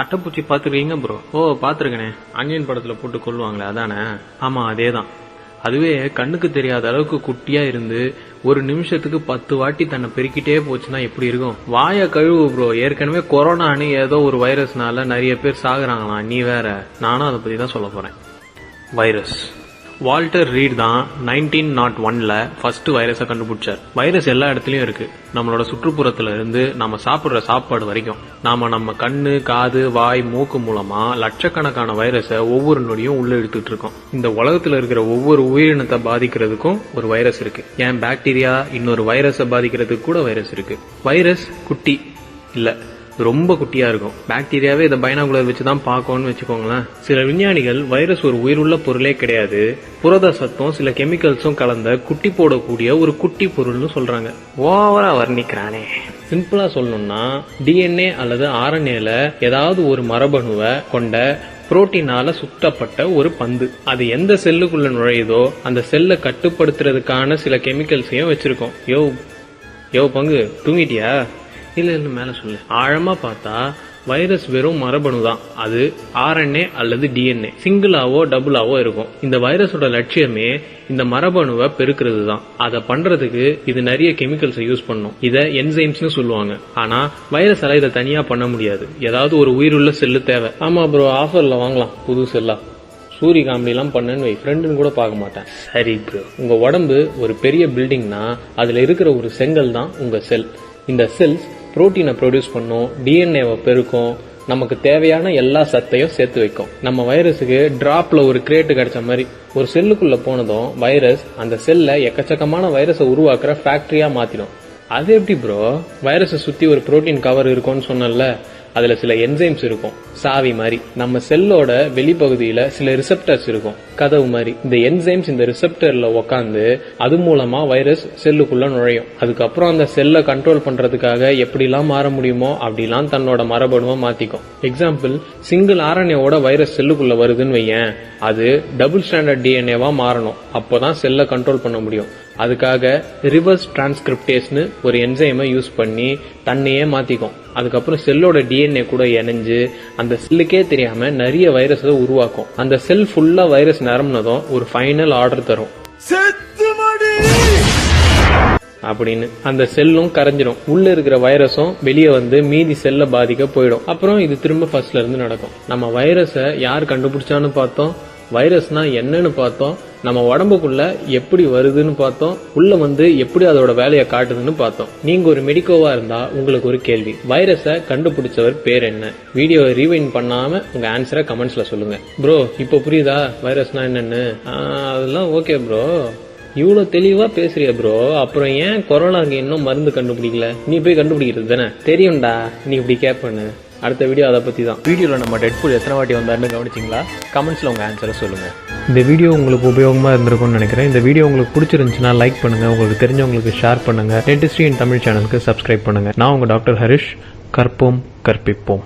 அட்டைப்பூச்சி பார்த்துருக்கீங்க ப்ரோ ஓ பார்த்துருக்கேனே. அனியன் படத்தில் போட்டு கொள்வாங்களே அதானே? ஆமாம் அதே தான் அதுவே கண்ணுக்கு தெரியாத அளவுக்கு குட்டியா இருந்து ஒரு நிமிஷத்துக்கு பத்து வாட்டி தன்னை பெருக்கிட்டே போச்சுன்னா எப்படி இருக்கும்? வாயை கழுவு ப்ரோ ஏற்கனவே கொரோனான்னு ஏதோ ஒரு வைரஸ்னால நிறைய பேர் சாகுறாங்களாம். நீ வேற. நானும் அதை பத்தி தான் சொல்ல போறேன். வைரஸ் வால்டர் ரீட் தான் நைன்டீன் நாட் ஒன்ல ஃபர்ஸ்ட் வைரஸை கண்டுபிடிச்சார். வைரஸ் எல்லா இடத்துலயும் இருக்கு. நம்மளோட சுற்றுப்புறத்துல இருந்து நம்ம சாப்பிடுற சாப்பாடு வரைக்கும் நாம நம்ம கண்ணு காது வாய் மூக்கு மூலமா லட்சக்கணக்கான வைரஸை ஒவ்வொரு நொடியும் உள்ள எடுத்துட்டு இருக்கோம். இந்த உலகத்துல இருக்கிற ஒவ்வொரு உயிரினத்தை பாதிக்கிறதுக்கும் ஒரு வைரஸ் இருக்கு. ஏன் பாக்டீரியா இன்னொரு வைரஸை பாதிக்கிறதுக்கு கூட வைரஸ் இருக்கு. வைரஸ் குட்டி இல்லை. ரொம்ப குட்டியா இருக்கும். பாக்டீரியாவே இதை பைனாகுலர் வச்சு தான் பார்க்கணும்னு வச்சுக்கோங்களேன். சில விஞ்ஞானிகள் வைரஸ் ஒரு உயிருள்ள பொருளே கிடையாது. புரத சத்தம் சில கெமிக்கல்ஸும் கலந்த குட்டி போடக்கூடிய ஒரு குட்டி பொருள்னு சொல்றாங்க. ஓவரா வர்ணிக்கிறானே. சிம்பிளா சொல்லணும்னா டிஎன்ஏ அல்லது ஆர்என்ஏல ஏதாவது ஒரு மரபணுவை கொண்ட புரோட்டீனால சுத்தப்பட்ட ஒரு பந்து. அது எந்த செல்லுக்குள்ள நுழையுதோ அந்த செல்லை கட்டுப்படுத்துறதுக்கான சில கெமிக்கல்ஸையும் வச்சிருக்கோம். யோ யோ பங்கு தூங்கிட்டியா? இல்ல இல்ல மேல சொல்லு. ஆழமா பார்த்தா வைரஸ் வெறும் மரபணு தான். அது ஆர்என்ஏ அல்லது டிஎன்ஏ சிங்கிளாவோ டபுளாவோ இருக்கும். இந்த வைரஸோட லட்சியமே இந்த மரபணுவை பெருக்கிறது தான். அதை பண்றதுக்கு இது நிறைய கெமிக்கல்ஸை யூஸ் பண்ணும். இதை என்சைம்ஸ்னு சொல்லுவாங்க. ஆனா வைரஸால இதை தனியா பண்ண முடியாது. ஏதாவது ஒரு உயிருள்ள செல்லு தேவை. ஆமா ப்ரோ ஆஃபர்ல வாங்கலாம். புது செல்லா. சூரிய காமெடிலாம் பண்ணேன்னு வை. ஃப்ரெண்டுன்னு கூட பார்க்க மாட்டேன். சரி ப்ரோ உங்க உடம்பு ஒரு பெரிய பில்டிங்னா அதுல இருக்கிற ஒரு செங்கல் தான் உங்க செல் இந்த செல்ஸ் புரோட்டீனை ப்ரொடியூஸ் பண்ணும் டிஎன்ஏவை பெருக்கும் நமக்கு தேவையான எல்லா சத்தையும் சேர்த்து வைக்கும். நம்ம வைரஸுக்கு ட்ராப்பில் ஒரு கிரேட்டு கிடைச்ச மாதிரி ஒரு செல்லுக்குள்ள போனதும் வைரஸ் அந்த செல்லை எக்கச்சக்கமான வைரஸை உருவாக்குற ஃபேக்ட்ரியாக மாற்றிடும் அது எப்படி ப்ரோ வைரஸை சுற்றி ஒரு புரோட்டீன் கவர் இருக்கும்னு சொன்னல அதில் சில என்சைம்ஸ் இருக்கும். சாவி மாதிரி. நம்ம செல்லோட வெளிப்பகுதியில சில ரிசெப்டர்ஸ் இருக்கும். கதவு மாதிரி. இந்த என்சைம்ஸ் இந்த ரிசெப்டர்ல உக்காந்து அது மூலமா வைரஸ் செல்லுக்குள்ள நுழையும். அதுக்கப்புறம் அந்த செல்லை கண்ட்ரோல் பண்றதுக்காக எப்படிலாம் மாற முடியுமோ அப்படிலாம் தன்னோட மரபணுவை மாத்திக்கும். எக்ஸாம்பிள் சிங்கிள் ஆர்என்ஏவோட வைரஸ் செல்லுக்குள்ள வருதுன்னு வையேன். அது டபுள் ஸ்டாண்டர்ட் டிஎன்ஏவா மாறணும். அப்போதான் செல்லை கண்ட்ரோல் பண்ண முடியும். அதுக்காக ரிவர்ஸ் டிரான்ஸ்கிரிப்டேஸ்னு ஒரு என்சைமை யூஸ் பண்ணி தன்னையே மாத்திக்கும். அதுக்கப்புறம் செல்லோட டிஎன்ஏ கூட இணைஞ்சு அந்த செல்லுக்கே தெரியாம நிறைய வைரஸை உருவாக்கும். அந்த செல் ஃபுல்லா வைரஸ் நிரம்பினதும் ஒரு ஃபைனல் ஆர்டர் தரும். அப்படின்னு. அந்த செல்லும் கரைஞ்சிரும். உள்ள இருக்கிற வைரஸும் வெளியே வந்து மீதி செல்ல பாதிக்க போயிடும். அப்புறம் இது திரும்ப ஃபர்ஸ்ட்ல இருந்து நடக்கும். நம்ம வைரஸை யார் கண்டுபிடிச்சான்னு பார்த்தோம். வைரஸ்னா என்னன்னு பார்த்தோம். நம்ம உடம்புக்குள்ள எப்படி வருதுன்னு பார்த்தோம். உள்ள வந்து எப்படி அதோட வேலையை காட்டுதுன்னு பார்த்தோம். நீங்க ஒரு மெடிக்கோவா இருந்தா உங்களுக்கு ஒரு கேள்வி. வைரஸை கண்டுபிடிச்சவர் பேர் என்ன? வீடியோவை ரீவைன் பண்ணாம உங்க ஆன்சரை கமெண்ட்ஸ்ல சொல்லுங்க. ப்ரோ இப்போ புரியுதா? வைரஸ்னா என்னன்னு? அதெல்லாம் ஓகே ப்ரோ இவ்வளவு தெளிவா பேசுறிய ப்ரோ அப்புறம் ஏன் கொரோனாக்கு இன்னும் மருந்து கண்டுபிடிக்கல? நீ போய் கண்டுபிடிக்கிறது தானே? தெரியும்டா. நீ இப்படி கேட்பேன்னு அடுத்த வீடியோ அதை பத்தி தான் வீடியோல நம்ம டெட்புல் எத்தனை வாட்டி வந்தாருன்னு கவனிச்சிங்களா? கமெண்ட்ஸ்ல உங்க ஆன்சரை சொல்லுங்க. இந்த வீடியோ உங்களுக்கு உபயோகமா இருந்திருக்கும்னு நினைக்கிறேன். இந்த வீடியோ உங்களுக்கு பிடிச்சிருந்துச்சுன்னா லைக் பண்ணுங்க. உங்களுக்கு தெரிஞ்சவங்களுக்கு ஷேர் பண்ணுங்க. டென்டிஸ்ட்ரி இன் தமிழ் சேனலுக்கு சப்ஸ்கிரைப் பண்ணுங்க. நான் உங்க டாக்டர் ஹரிஷ். கற்போம் கற்பிப்போம்.